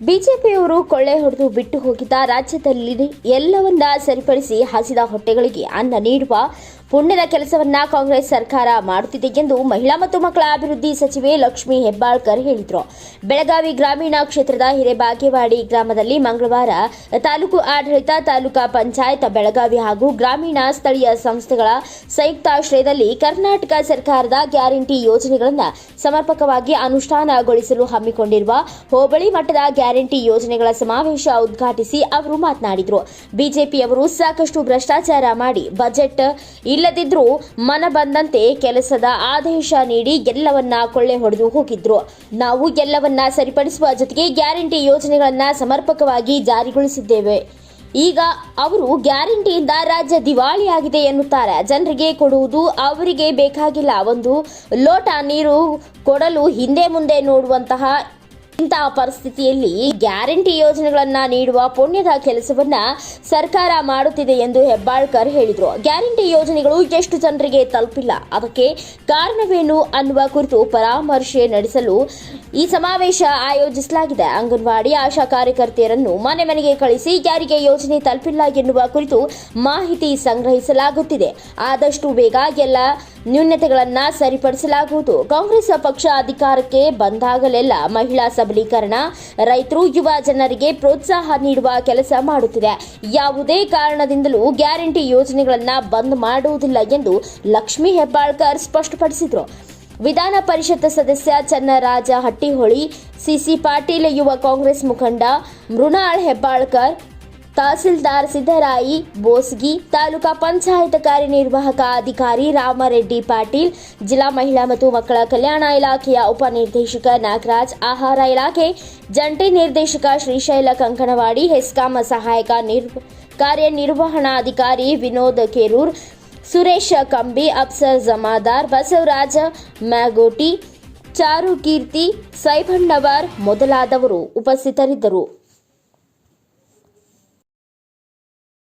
ಬಿಜೆಪಿಯವರು ಕೊಳ್ಳೆ ಹೊಡೆದು ಬಿಟ್ಟು ಹೋಗಿದ್ದ ರಾಜ್ಯದಲ್ಲಿ ಎಲ್ಲವನ್ನ ಸರಿಪಡಿಸಿ ಹಸಿದ ಹೊಟ್ಟೆಗಳಿಗೆ ಅನ್ನ ನೀಡುವ ಪುಣ್ಯದ ಕೆಲಸವನ್ನ ಕಾಂಗ್ರೆಸ್ ಸರ್ಕಾರ ಮಾಡುತ್ತಿದೆ ಎಂದು ಮಹಿಳಾ ಮತ್ತು ಮಕ್ಕಳ ಅಭಿವೃದ್ಧಿ ಸಚಿವೆ ಲಕ್ಷ್ಮಿ ಹೆಬ್ಬಾಳ್ಕರ್ ಹೇಳಿದರು. ಬೆಳಗಾವಿ ಗ್ರಾಮೀಣ ಕ್ಷೇತ್ರದ ಹಿರೇಬಾಗೇವಾಡಿ ಗ್ರಾಮದಲ್ಲಿ ಮಂಗಳವಾರ ತಾಲೂಕು ಆಡಳಿತ, ತಾಲೂಕಾ ಪಂಚಾಯತ್, ಬೆಳಗಾವಿ ಹಾಗೂ ಗ್ರಾಮೀಣ ಸ್ಥಳೀಯ ಸಂಸ್ಥೆಗಳ ಸಂಯುಕ್ತಾಶ್ರಯದಲ್ಲಿ ಕರ್ನಾಟಕ ಸರ್ಕಾರದ ಗ್ಯಾರಂಟಿ ಯೋಜನೆಗಳನ್ನು ಸಮರ್ಪಕವಾಗಿ ಅನುಷ್ಠಾನಗೊಳಿಸಲು ಹಮ್ಮಿಕೊಂಡಿರುವ ಹೋಬಳಿ ಮಟ್ಟದ ಗ್ಯಾರಂಟಿ ಯೋಜನೆಗಳ ಸಮಾವೇಶ ಉದ್ಘಾಟಿಸಿ ಅವರು ಮಾತನಾಡಿದರು. ಬಿಜೆಪಿಯವರು ಸಾಕಷ್ಟು ಭ್ರಷ್ಟಾಚಾರ ಮಾಡಿ ಬಜೆಟ್ ಇಲ್ಲದಿದ್ರೂ ಮನ ಬಂದಂತೆ ಕೆಲಸದ ಆದೇಶ ನೀಡಿ ಎಲ್ಲವನ್ನ ಕೊಳ್ಳೆ ಹೊಡೆದು ಹೋಗಿದ್ರು. ನಾವು ಎಲ್ಲವನ್ನ ಸರಿಪಡಿಸುವ ಜೊತೆಗೆ ಗ್ಯಾರಂಟಿ ಯೋಜನೆಗಳನ್ನ ಸಮರ್ಪಕವಾಗಿ ಜಾರಿಗೊಳಿಸಿದ್ದೇವೆ. ಈಗ ಅವರು ಗ್ಯಾರಂಟಿಯಿಂದ ರಾಜ್ಯ ದಿವಾಳಿಯಾಗಿದೆ ಎನ್ನುತ್ತಾರೆ. ಜನರಿಗೆ ಕೊಡುವುದು ಅವರಿಗೆ ಬೇಕಾಗಿಲ್ಲ. ಒಂದು ಲೋಟ ನೀರು ಕೊಡಲು ಹಿಂದೆ ಮುಂದೆ ನೋಡುವಂತಹ ಇಂತಹ ಪರಿಸ್ಥಿತಿಯಲ್ಲಿ ಗ್ಯಾರಂಟಿ ಯೋಜನೆಗಳನ್ನ ನೀಡುವ ಪುಣ್ಯದ ಕೆಲಸವನ್ನ ಸರ್ಕಾರ ಮಾಡುತ್ತಿದೆ ಎಂದು ಹೆಬ್ಬಾಳ್ಕರ್ ಹೇಳಿದರು. ಗ್ಯಾರಂಟಿ ಯೋಜನೆಗಳು ಎಷ್ಟು ಜನರಿಗೆ ತಲುಪಿಲ್ಲ. ಅದಕ್ಕೆ ಕಾರಣವೇನು ಅನ್ನುವ ಕುರಿತು ಪರಾಮರ್ಶೆ ನಡೆಸಲು ಈ ಸಮಾವೇಶ ಆಯೋಜಿಸಲಾಗಿದೆ. ಅಂಗನವಾಡಿ ಆಶಾ ಕಾರ್ಯಕರ್ತೆಯರನ್ನು ಮನೆ ಮನೆಗೆ ಕಳಿಸಿ ಯಾರಿಗೆ ಯೋಜನೆ ತಲುಪಿಲ್ಲ ಎನ್ನುವ ಕುರಿತು ಮಾಹಿತಿ ಸಂಗ್ರಹಿಸಲಾಗುತ್ತಿದೆ. ಆದಷ್ಟು ಬೇಗ ಎಲ್ಲ ನ್ಯೂನತೆಗಳನ್ನ ಸರಿಪಡಿಸಲಾಗುವುದು. ಕಾಂಗ್ರೆಸ್ ಪಕ್ಷ ಅಧಿಕಾರಕ್ಕೆ ಬಂದಾಗಲೆಲ್ಲ ಮಹಿಳಾ ಸಬಲೀಕರಣ. ರೈತರು, ಯುವ ಜನರಿಗೆ ಪ್ರೋತ್ಸಾಹ ನೀಡುವ ಕೆಲಸ ಮಾಡುತ್ತಿದೆ. ಯಾವುದೇ ಕಾರಣದಿಂದಲೂ ಗ್ಯಾರಂಟಿ ಯೋಜನೆಗಳನ್ನ ಬಂದ್ ಮಾಡುವುದಿಲ್ಲ ಎಂದು ಲಕ್ಷ್ಮೀ ಹೆಬ್ಬಾಳ್ಕರ್ ಸ್ಪಷ್ಟಪಡಿಸಿದರು. ವಿಧಾನ ಪರಿಷತ್ ಸದಸ್ಯ ಚನ್ನರಾಜ ಹಟ್ಟಿಹೊಳಿ ಸಿಸಿ ಪಾಟೀಲ್, ಯುವ ಕಾಂಗ್ರೆಸ್ ಮುಖಂಡ ಮೃಣಾಳ್ ಹೆಬ್ಬಾಳ್ಕರ್ ತಹಸೀಲ್ದಾರ್ ಸಿದ್ದರಾಯಿ ಬೋಸ್ಗಿ ತಾಲೂಕಾ ಪಂಚಾಯತ್ ಕಾರ್ಯನಿರ್ವಾಹಕ ಅಧಿಕಾರಿ ರಾಮರೆಡ್ಡಿ ಪಾಟೀಲ್ ಜಿಲ್ಲಾ ಮಹಿಳಾ ಮತ್ತು ಮಕ್ಕಳ ಕಲ್ಯಾಣ ಇಲಾಖೆಯ ಉಪನಿರ್ದೇಶಕ ನಾಗರಾಜ್ ಆಹಾರ ಇಲಾಖೆ ಜಂಟಿ ನಿರ್ದೇಶಕ ಶ್ರೀಶೈಲ ಕಂಕಣವಾಡಿ ಹೆಸ್ಕಾಂ ಸಹಾಯಕ ನಿರ್ವ ಕಾರ್ಯನಿರ್ವಹಣಾಧಿಕಾರಿ ವಿನೋದ್ ಕೆರೂರ್ ಸುರೇಶ್ ಕಂಬಿ ಅಫ್ಸರ್ ಜಮಾದಾರ್ ಬಸವರಾಜ ಮ್ಯಾಗೋಟಿ ಚಾರು ಕೀರ್ತಿ ಸೈಭಣ್ಣವರ್ ಮೊದಲಾದವರು ಉಪಸ್ಥಿತರಿದ್ದರು